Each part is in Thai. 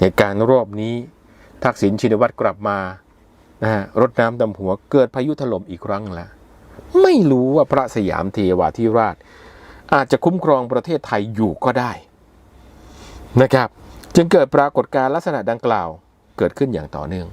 ในการรอบนี้ทักษิณชินวัตรกลับมานะฮะรดน้ำดำหัวเกิดพายุถล่มอีกครั้งละไม่รู้ว่าพระสยามเทวาธิราช อาจจะคุ้มครองประเทศไทยอยู่ก็ได้นะครับ จึงเกิดปรากฏการณ์ลักษณะดังกล่าวเกิดขึ้นอย่างต่อเนื่อง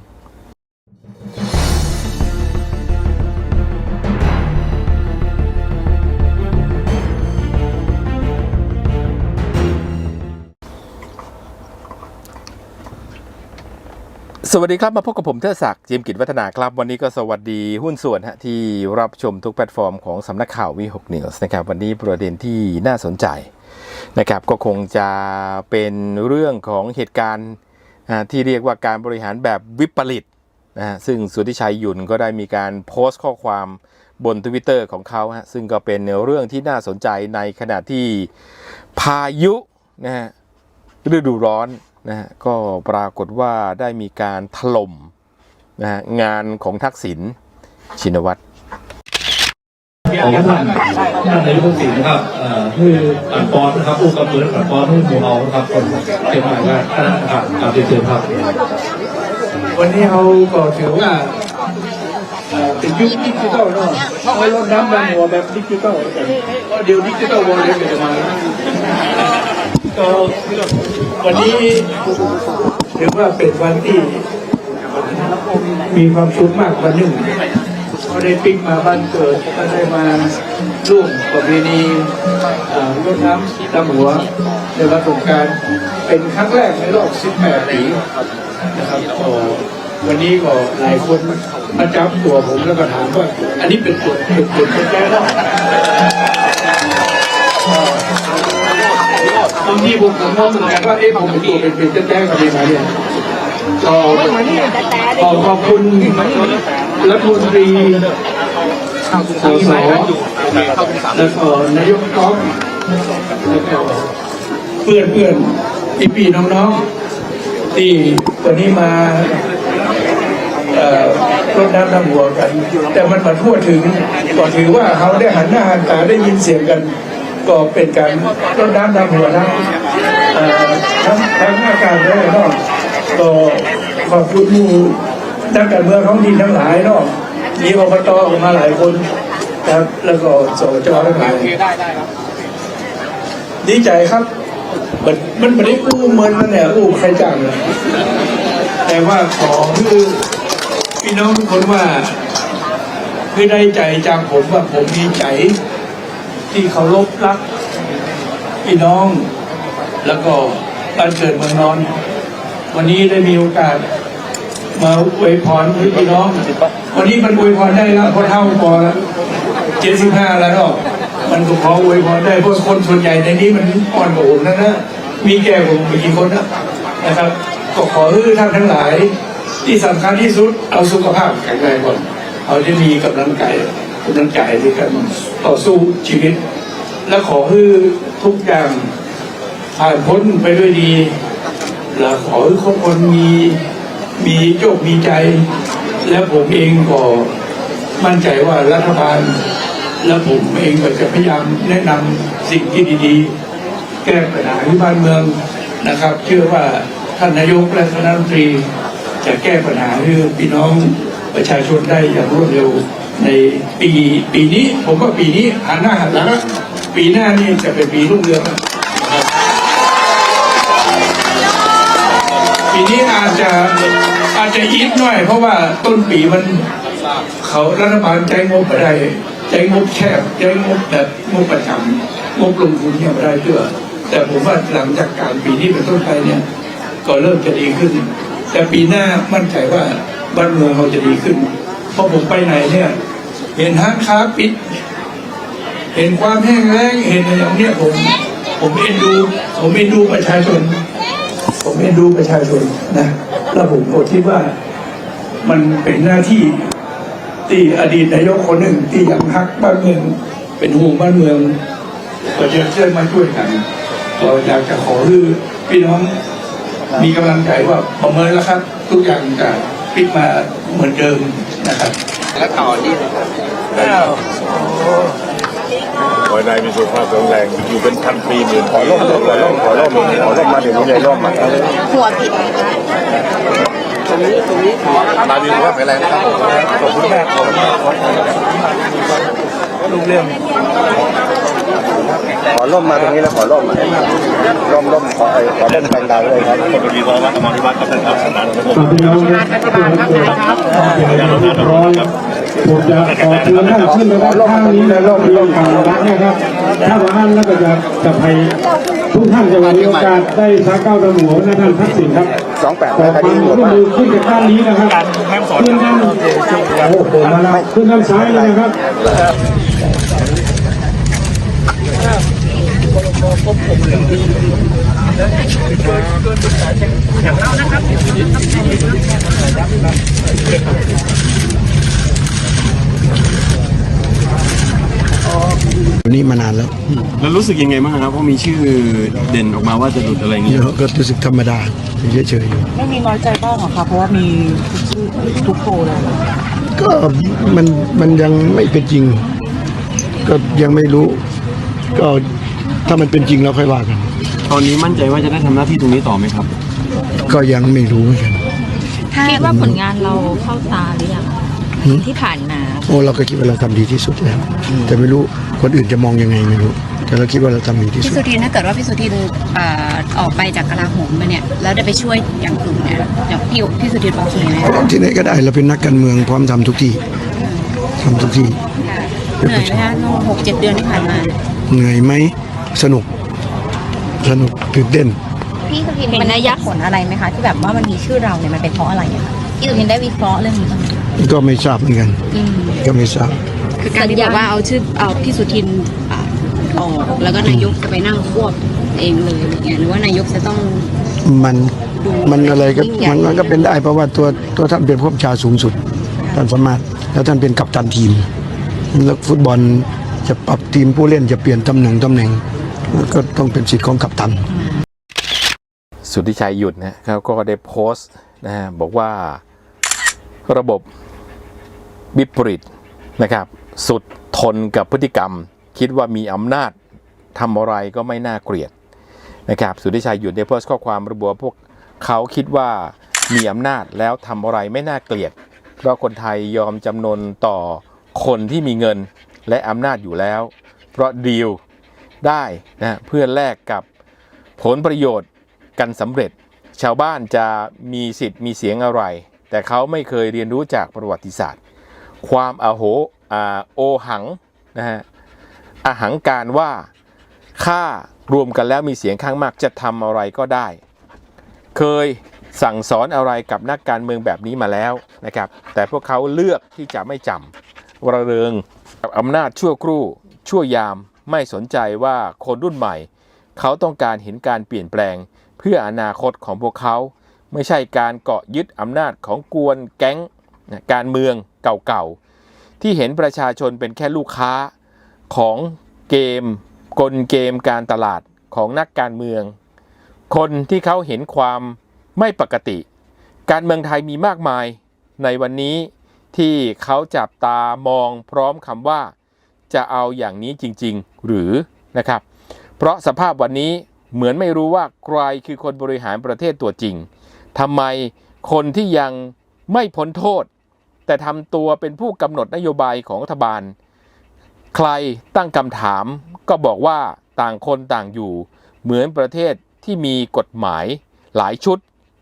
สวัสดีครับ มาพบกับผมเทอศักดิ์จิมกิจวัฒนาครับ วันนี้ก็สวัสดีหุ้นส่วนฮะที่รับชมทุกแพลตฟอร์มของสำนักข่าววีหกนิวส์นะครับ วันนี้ประเด็นที่น่าสนใจนะครับ ก็คงจะเป็นเรื่องของเหตุการณ์ที่เรียกว่าการบริหารแบบวิปริตนะฮะซึ่งสุทธิชัยหยุ่นก็ได้มีการโพสต์ข้อความบนทวิตเตอร์ของเขาฮะซึ่งก็เป็นเรื่องที่น่าสนใจในขณะที่พายุนะฮะฤดูร้อน นะฮะก็ปรากฏว่าได้มีการถล่มนะฮะงานของทักษิณชินวัตรของท่านท่านนายกทักษิณนะครับเอ่อคือปันปอนนะครับผู้กำกับปันปอนผู้หมู่เอานะครับคนเชียงใหม่ก็ท่านนะครับกราบเรียนเชิญครับ วันนี้เราก็ถือว่าเอ่อเป็นยุคดิจิทัลเนาะเอารถน้ำดำหัวแบบดิจิทัลกันก็เดี๋ยวดิจิทัลวอลเล็ตจะมาแล้ว ก็วันนี้ถือว่าเป็นวันที่มีความสุขมากวันหนึ่งก็ได้ปิ๊กมาบ้านเกิดก็ได้มาร่วมประเพณีรถน้ำดำหัวในวันสงการเป็นครั้งแรกในรอบ 18 ปีนะครับวันนี้ก็หลายคนมาจับตัวผมแล้วก็ถามว่า อันนี้เป็นตัวเป็นตัวเป็นแก้ว ทีผมผมมองเหมือนกันว่าเอ๊ะผมเป็นตัวเป็นเป็นแก้วกับยังไงเนี่ยก็ขอขอบคุณรัฐมนตรีสสแล้วก็นายกก๊อฟแล้วก็เพื่อนเพื่อนพี่พี่ๆน้องๆที่วันนี้มาเอ่อรดน้ำดำหัวกัน แต่มันมาทั่วถึงก็ถือว่าเขาได้หันหน้าหันตาได้ยินเสียงกัน ก็เป็นการรดน้ำดำหัวทั้งทั้งทั้งอาการและนอกก็ขอบคุณหมู่นักการเมืองท้องถิ่นทั้งหลายเนาะมีอบตออกมาหลายคนครับแล้วก็สจทั้งหลายดีใจครับมันมันไม่ได้อู้เมินมันเนี่ยอู้ใครจ้างเลยแต่ว่าขอคือพี่น้องทุกคนว่าคือได้ใจจากผมว่าผมมีใจ ที่เคารพรักพี่น้อง แล้วก็บ้านเกิดเมืองนอน วันนี้ได้มีโอกาส มาอวยพรให้พี่น้อง วันนี้มันอวยพรได้แล้วเพราะเท่าพอแล้วเจ็ดสิบห้าแล้วเนาะมันก็พออวยพรได้เพราะคนส่วนใหญ่ในนี้มันอ่อนกว่าผมนะนะมีแก่ผมไปกี่คนนะนะครับ ก็ขอให้ท่านทั้งหลาย ที่สำคัญที่สุดเอาสุขภาพแข็งแรงก่อนเอาจะมีกำลังใจ กำลังใจในการต่อสู้ชีวิต และขอให้ทุกอย่างผ่านพ้นไปด้วยดี และขอให้ทุกคนมีมีโชคมีใจ และผมเองก็มั่นใจว่ารัฐบาล และผมเองก็จะพยายามแนะนำสิ่งที่ดีๆ แก้ปัญหาที่บ้านเมืองนะครับ เชื่อว่าท่านนายกและคณะรัฐมนตรีจะแก้ปัญหาให้พี่น้องประชาชนได้อย่างรวดเร็ว ในปีปีนี้ผมว่าปีนี้หันหน้าหันหลังปีหน้านี่จะเป็นปีรุ่งเรืองปีนี้อาจจะอาจจะอีกหน่อย เพราะว่าต้นปีมันเขารัฐบาลใจงบไปได้ใจงบแคบใจงบแบบงบประจำงบลงทุนเนี่ยไม่ได้เพื่อแต่ผมว่าหลังจากการปีนี้เป็นต้นไปเนี่ย ก็เริ่มจะดีขึ้น แต่ปีหน้ามั่นใจว่าบ้านเมืองเราจะดีขึ้น เพราะผมไปไหนเนี่ย เห็นห้างค้าปิด เห็นความแห้งแล้งเห็นอะไรอย่างเนี้ยผม ผมเอ็นดู ผมเอ็นดูประชาชน ผมเอ็นดูประชาชนนะแล้วผมก็คิดว่ามันเป็นหน้าที่ที่อดีตนายกคนหนึ่งที่ยังฮักบ้านเมือง เป็นห่วงบ้านเมืองก็จะช่วยมาช่วยกัน เราอยากจะขอให้พี่น้องมีกำลังใจว่าประเมินแล้วครับ ทุกอย่างจะพลิกมาเหมือนเดิมนะครับ แล้วต่อนี่อ้าวโอ้ขอให้นายมีสุขภาพแข็งแรงอยู่เป็นพันปีหมื่นขอร่มขอร่มขอร่มขอร่มมาเดี๋ยวนี้เลยร่มมาหัวผิดตรงนี้ตรงนี้ขอนายมีสุขภาพแข็งแรงนะครับผมขอบคุณมากขอบคุณมากลูกเรื่อง ขอร่มมาตรงนี้แล้วขอร่มมาร่มร่มขอขอร่มดังๆเลยครับคนดีวัดอมรวัดก็เป็นครับสนานครับผมตอนที่เราเนี่ยเป็นเรียบร้อยผมจะขอเชิญท่านขึ้นไปด้านข้างนี้ในรอบเรียนข่าวรักนะครับถ้าว่าท่านแล้วก็จะจะไปทุกท่านจะมีโอกาสได้สักเก้าตะหมูนะท่านทักษิณครับสองแปดขอความร่วมมือขึ้นจากด้านนี้นะครับขึ้นด้านโอ้โหมาแล้วขึ้นด้านซ้ายเลยนะครับ วันนี้มานานแล้ว แล้วรู้สึกยังไงบ้างครับเพราะมีชื่อเด่นออกมาว่าจะหลุดอะไรอย่างเงี้ยก็รู้สึกธรรมดาเฉยๆอยู่ไม่มีน้อยใจบ้างหรอคะเพราะว่ามีทุกชื่อทุกโพลเลยก็มันมันยังไม่เป็นจริง ก็ยังไม่รู้ ก็ ถ้ามันเป็นจริงแล้วค่อยว่ากัน ตอนนี้มั่นใจว่าจะได้ทำหน้าที่ตรงนี้ต่อไหมครับ ก็ยังไม่รู้เหมือนกัน คิดว่าผลงานเราเข้าตาหรือยังที่ผ่านมา โอ้เราก็คิดว่าเราทำดีที่สุดแล้ว แต่ไม่รู้คนอื่นจะมองยังไงไม่รู้ แต่เราคิดว่าเราทำดีที่พี่สุสุดทินถ้าเกิดว่าพี่สุทินเอ่อออกไปจากกลาโหมมาเนี่ยแล้วได้ไปช่วยอย่างอื่นเนี่ยอย่างพี่พี่สุทินโอเคไหมที่ไหนก็ได้เราเป็นนักการเมืองพร้อมทำทุกที่ทำทุกที่เหนื่อยไหมคะน้องหกเจ็ดเดือนที่ผ่านมา เหนื่อยไหม สนุก สนุกตื่นเต้น พี่สุทินเห็นมันนัยยะผลอะไรไหมคะ ที่แบบว่ามันมีชื่อเราเนี่ยมันเป็นเพราะอะไรอะคะพี่สุทินได้วิเคราะห์เรื่องนี้บ้างไหมก็ไม่ทราบเหมือนกันก็ไม่ทราบ คือการที่บอกว่าเอาชื่อเอาพี่สุทินอะออกแล้วก็นายกจะไปนั่งควบเองเลยอะไรเงี้ยหรือว่านายกจะต้อง มันมันอะไรก็ยิ่งใหญ่ มันมันก็เป็นได้เพราะว่าตัวตัวท่านเป็นผู้บัญชาสูงสุดท่านสามารถแล้วท่านเป็นกัปตันทีม แล้วฟุตบอลจะปรับทีมผู้เล่นจะเปลี่ยนตำแหน่งตำแหน่ง ก็ต้องเป็นสิทธิ์ของกัปตัน สุทธิชัยหยุดนะเขาก็ได้โพสต์นะฮะบอกว่าระบบวิปริตนะครับ สุดทนกับพฤติกรรม คิดว่ามีอำนาจทำอะไรก็ไม่น่าเกลียดนะครับสุทธิชัยหยุดได้โพสต์ข้อความระบุว่าพวกเขาคิดว่ามีอำนาจแล้วทำอะไรไม่น่าเกลียด เพราะคนไทยยอมจำนนต่อคนที่มีเงินและอำนาจอยู่แล้ว เพราะดีล ได้นะเพื่อแลกกับผลประโยชน์กันสำเร็จ ชาวบ้านจะมีสิทธิ์มีเสียงอะไร แต่เขาไม่เคยเรียนรู้จากประวัติศาสตร์ ความอโหอโอหังนะฮะอาหังการว่าค่ารวมกันแล้วมีเสียงข้างมากจะทำอะไรก็ได้ เคยสั่งสอนอะไรกับนักการเมืองแบบนี้มาแล้วนะครับ แต่พวกเขาเลือกที่จะไม่จำวรเริงกับอำนาจชั่วครู่ชั่วยาม ไม่สนใจว่าคนรุ่นใหม่ เขาต้องการเห็นการเปลี่ยนแปลง เพื่ออนาคตของพวกเขา ไม่ใช่การเกาะยึดอำนาจของกวนแก๊งการเมืองเก่าๆ ที่เห็นประชาชนเป็นแค่ลูกค้าของเกม กลเกมการตลาดของนักการเมือง คนที่เขาเห็นความไม่ปกติ การเมืองไทยมีมากมายในวันนี้ที่เขาจับตามองพร้อมคำว่า จะเอาอย่างนี้จริง ๆ หรือนะครับ เพราะสภาพวันนี้เหมือนไม่รู้ว่าใครคือคนบริหารประเทศตัวจริงทำไมคนที่ยังไม่พ้นโทษ แต่ทำตัวเป็นผู้กำหนดนโยบายของรัฐบาล ใครตั้งคำถามก็บอกว่าต่างคนต่างอยู่ เหมือนประเทศที่มีกฎหมายหลายชุด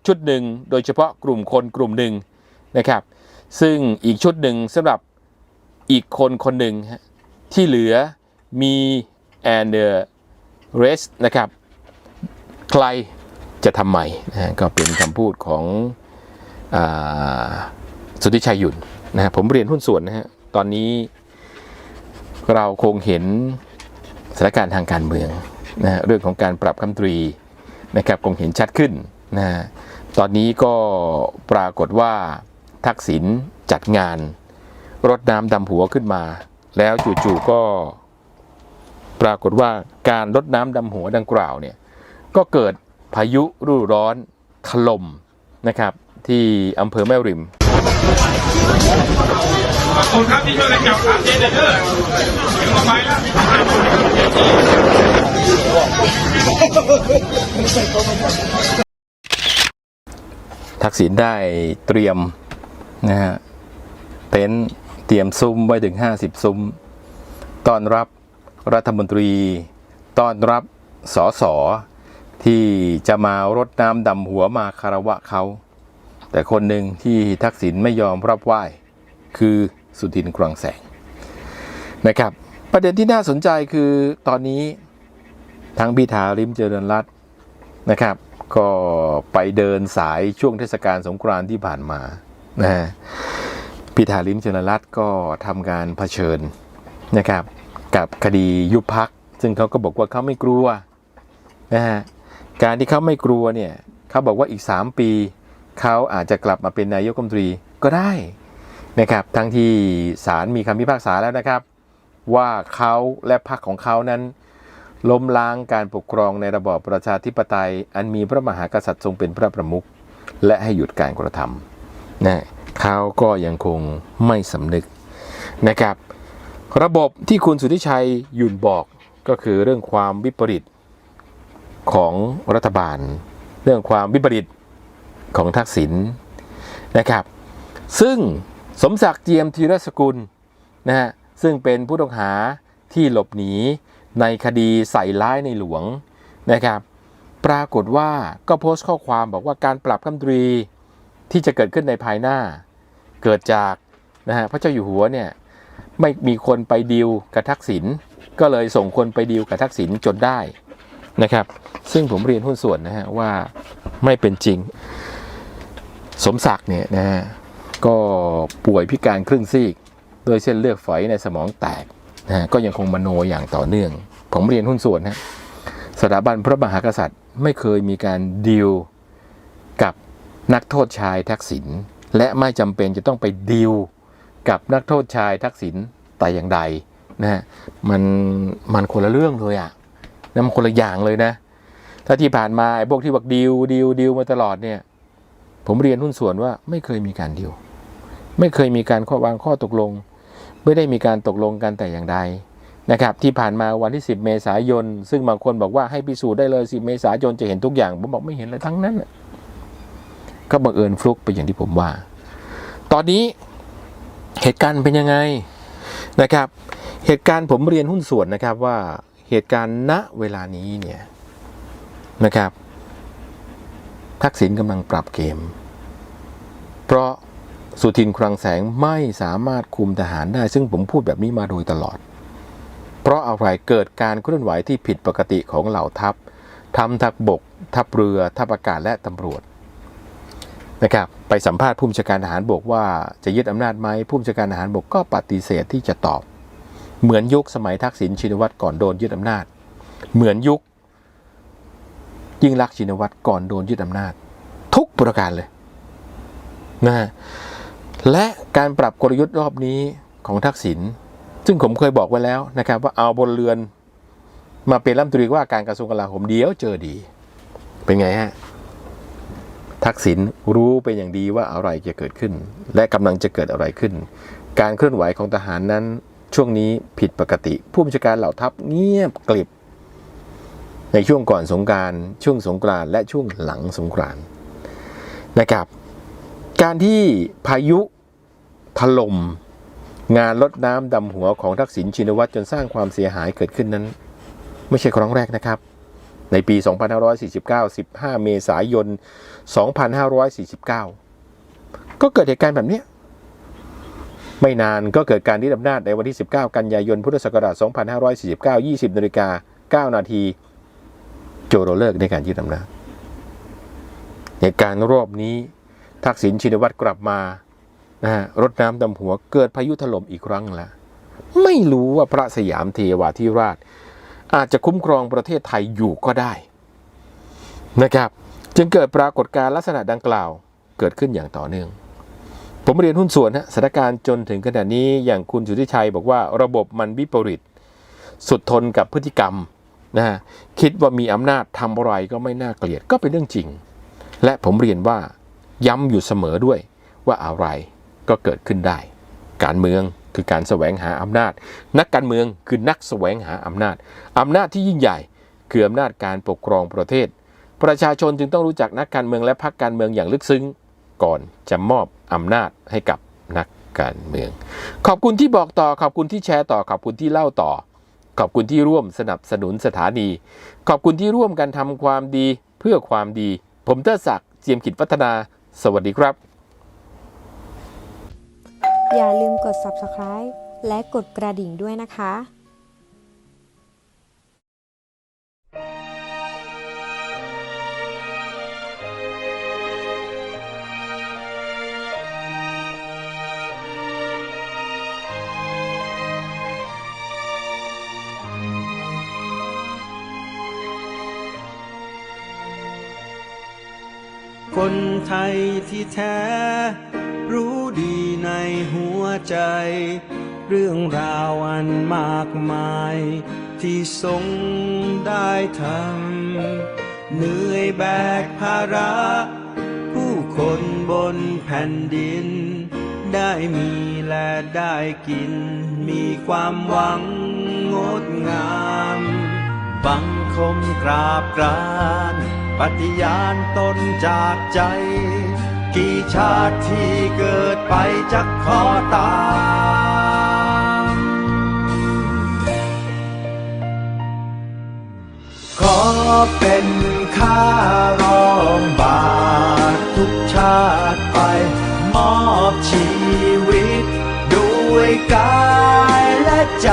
ชุดหนึ่งโดยเฉพาะกลุ่มคนกลุ่มหนึ่งนะครับ ซึ่งอีกชุดหนึ่งสำหรับอีกคนคนหนึ่งฮะ ที่เหลือมี and the rest นะครับ ใครจะทำไมนะก็เป็นคำพูดของอสุทธิชัยยุนนะผมเรียนหุ้นส่วนนะฮะตอนนี้เราคงเห็นสถานการณ์ทางการเมืองนะเรื่องของการปรับคำตรีนะครับคงเห็นชัดขึ้นนะฮะตอนนี้ก็ปรากฏว่าทักษิณจัดงานรดน้ำดำหัวขึ้นมา แล้วจู่ๆก็ปรากฏว่าการรดน้ำดำหัวดังกล่าวเนี่ยก็เกิดพายุฤดูร้อนถล่มนะครับ ที่อำเภอแม่ริมคนครับที่ช่วยกันจับขาเจเดอเดี๋ยวมาไปแล้วทักษิณได้เตรียมนะฮะเต็นท์ ตรียมซุ้มไว้ถึง 50 ซุ้ม ต้อนรับรัฐมนตรี ต้อนรับสอสอที่จะมารดน้ำดำหัวมาคารวะเขา แต่คนหนึ่งที่ทักษิณไม่ยอมรับไหว้ คือสุทินคลังแสงนะครับ ประเด็นที่น่าสนใจคือตอนนี้ทั้งพิธาริมเจริญรัตน์นะครับ ก็ไปเดินสายช่วงเทศกาลสงกรานต์ที่ผ่านมานะฮะ พิธาริมเจริญรัตน์ก็ทำการเผชิญนะครับกับคดียุบพัก ซึ่งเขาก็บอกว่าเขาไม่กลัวนะฮะการที่เขาไม่กลัวเนี่ยเขาบอกว่าอีก 3 ปีเขาอาจจะกลับมาเป็นนายกรัฐมนตรีก็ได้นะครับทั้งที่ศาลมีคำพิพากษาแล้วนะครับ ว่าเขาและพรรคของเขานั้นล้มล้างการปกครองในระบอบประชาธิปไตย อันมีพระมหากษัตริย์ทรงเป็นพระประมุขและให้หยุดการกระทำนะ เขาก็ยังคงไม่สำนึกนะครับ ระบบที่คุณสุทธิชัยหยุ่นบอกก็คือเรื่องความวิปริตของรัฐบาล เรื่องความวิปริตของทักษิณนะครับ ซึ่งสมศักดิ์เจียมธีรสกุลนะฮะซึ่งเป็นผู้ต้องหาที่หลบหนีในคดีใส่ร้ายในหลวงนะครับ ปรากฏว่าก็โพสต์ข้อความบอกว่าการปรับคำตรีที่จะเกิดขึ้นในภายหน้า เกิดจากนะฮะพระเจ้าอยู่หัวเนี่ยไม่มีคนไปดีลกับทักษิณก็เลยส่งคนไปดีลกับทักษิณจนได้นะครับ ซึ่งผมเรียนหุ้นส่วนนะฮะว่าไม่เป็นจริง สมศักดิ์เนี่ยนะฮะก็ป่วยพิการครึ่งซีกโดยเส้นเลือดฝอยในสมองแตกนะฮะก็ยังคงมโนอย่างต่อเนื่อง ผมเรียนหุ้นส่วนนะสถาบันพระมหากษัตริย์ไม่เคยมีการดีลกับนักโทษชายทักษิณ และไม่จำเป็นจะต้องไปดีลกับนักโทษชายทักษิณแต่อย่างใดนะฮะมันมันคนละเรื่องเลยอะนะมันคนละอย่างเลยนะ ถ้าที่ผ่านมาไอ้พวกที่บอกดีลดีลดีลมาตลอดเนี่ย ผมเรียนหุ้นส่วนว่าไม่เคยมีการดีลไม่เคยมีการข้อวางข้อตกลง ไม่ได้มีการตกลงกันแต่อย่างใดนะครับที่ผ่านมาวันที่ 10 เมษายน ซึ่งบางคนบอกว่าให้พิสูจน์ได้เลย 10 เมษายนจะเห็นทุกอย่าง ผมบอกไม่เห็นเลยทั้งนั้น ก็บังเอิญฟลุกไปอย่างที่ผมว่า ตอนนี้เหตุการณ์เป็นยังไงนะครับ เหตุการณ์ผมเรียนหุ้นส่วนนะครับว่าเหตุการณ์ณเวลานี้เนี่ยนะครับ ทักษิณกำลังปรับเกม เพราะสุทินคลังแสงไม่สามารถคุมทหารได้ ซึ่งผมพูดแบบนี้มาโดยตลอด เพราะอะไรเกิดการเคลื่อนไหวที่ผิดปกติของเหล่าทัพทัพทัพบก ทัพเรือ ทัพอากาศและตำรวจ นะครับไปสัมภาษณ์ผู้บัญชาการทหารบกว่าจะยึดอำนาจไหมผู้บัญชาการทหารบกก็ปฏิเสธที่จะตอบ เหมือนยุคสมัยทักษิณชินวัตรก่อนโดนยึดอำนาจ เหมือนยุคยิ่งรักชินวัตรก่อนโดนยึดอำนาจ ทุกประการเลยนะฮะและการปรับกลยุทธ์รอบนี้ของทักษิณซึ่งผมเคยบอกไว้แล้วนะครับ ว่าเอาบนเรือนมาเป็นรัฐมนตรีว่าการกระทรวงกลาโหมเดียวเจอดี เป็นไงฮะ ทักษิณรู้เป็นอย่างดีว่าอะไรจะเกิดขึ้น และกำลังจะเกิดอะไรขึ้น การเคลื่อนไหวของทหารนั้น ช่วงนี้ผิดปกติ ผู้บัญชาการเหล่าทัพเงียบกลิบ ในช่วงก่อนสงการช่วงสงกรานและช่วงหลังสงกรานนะครับ การที่พายุถล่มงานลดน้ำดำหัวของทักษิณชินวัตรจนสร้างความเสียหายเกิดขึ้นนั้น ไม่ใช่ครั้งแรกนะครับ ในปี 2549 15 เมษายน 2549 ก็เกิดเหตุการณ์แบบนี้ ไม่นานก็เกิดการยึดอำนาจในวันที่ 19 กันยายน พุทธศักราช 2549 20นาฬิกา9นาที โจโรเลิกในการยึดอำนาจ เหตุการณ์รอบนี้ ทักษิณชินวัตรกลับมานะฮะรถน้ำดำหัวเกิดพายุถล่มอีกครั้งแล้วไม่รู้ว่าพระสยามเทวาธิราช อาจจะคุ้มครองประเทศไทยอยู่ก็ได้นะครับ จึงเกิดปรากฏการณ์ลักษณะดังกล่าวเกิดขึ้นอย่างต่อเนื่อง ผมเรียนหุ้นส่วนฮะสถานการณ์จนถึงขนาดนี้อย่างคุณสุทธิชัยบอกว่าระบบมันวิปริต สุดทนกับพฤติกรรมนะฮะคิดว่ามีอำนาจทำอะไรก็ไม่น่าเกลียดก็เป็นเรื่องจริง และผมเรียนว่าย้ำอยู่เสมอด้วยว่าอะไรก็เกิดขึ้นได้ การเมือง คือการแสวงหาอำนาจ นักการเมืองคือนักแสวงหาอำนาจอำนาจที่ยิ่งใหญ่ คืออำนาจการปกครองประเทศ ประชาชนจึงต้องรู้จักนักการเมืองและพรรคการเมืองอย่างลึกซึ้ง ก่อนจะมอบอำนาจให้กับนักการเมือง ขอบคุณที่บอกต่อขอบคุณที่แชร์ต่อขอบคุณที่เล่าต่อ ขอบคุณที่ร่วมสนับสนุนสถานี ขอบคุณที่ร่วมกันทำความดีเพื่อความดี ผมเตอร์ศักดิ์เจียมกิจพัฒนา สวัสดีครับ อย่าลืมกด subscribe และกดกระดิ่งด้วยนะคะคนไทยที่แท้ รู้ดีในหัวใจ เรื่องราวอันมากมาย ที่ทรงได้ทำเหนื่อยแบกภาระ ผู้คนบนแผ่นดิน ได้มีและได้กิน มีความหวังงดงามบังคมกราบกราน ปฏิญาณตนจากใจ กี่ชาติที่เกิดไปจะขอตามขอเป็นข้ารองบาททุกชาติไป มอบชีวิต ด้วยกายและใจ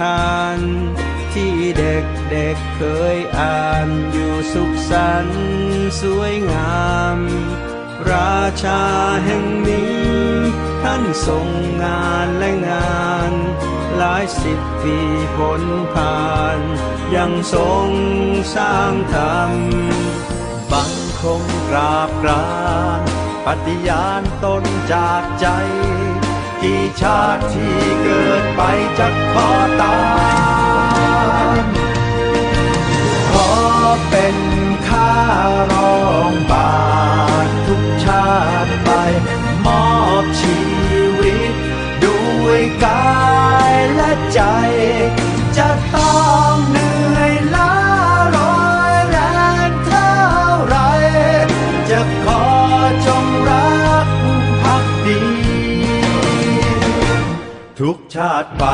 ทาน ที่เด็กเด็กเคยอ่านอยู่สุขสันต์สวยงาม ราชาแห่งนี้ ท่านทรงงานและงาน หลายสิบปีผลผ่าน ยังทรงสร้างธรรมบังคมกราบกรานปฏิญาณตนจากใจ กี่ชาติที่เกิดไปจะขอตามขอเป็นข้ารองบาททุกชาติไป มอบชีวิต ด้วยกายและใจ จะต้องนื่ ชาติไป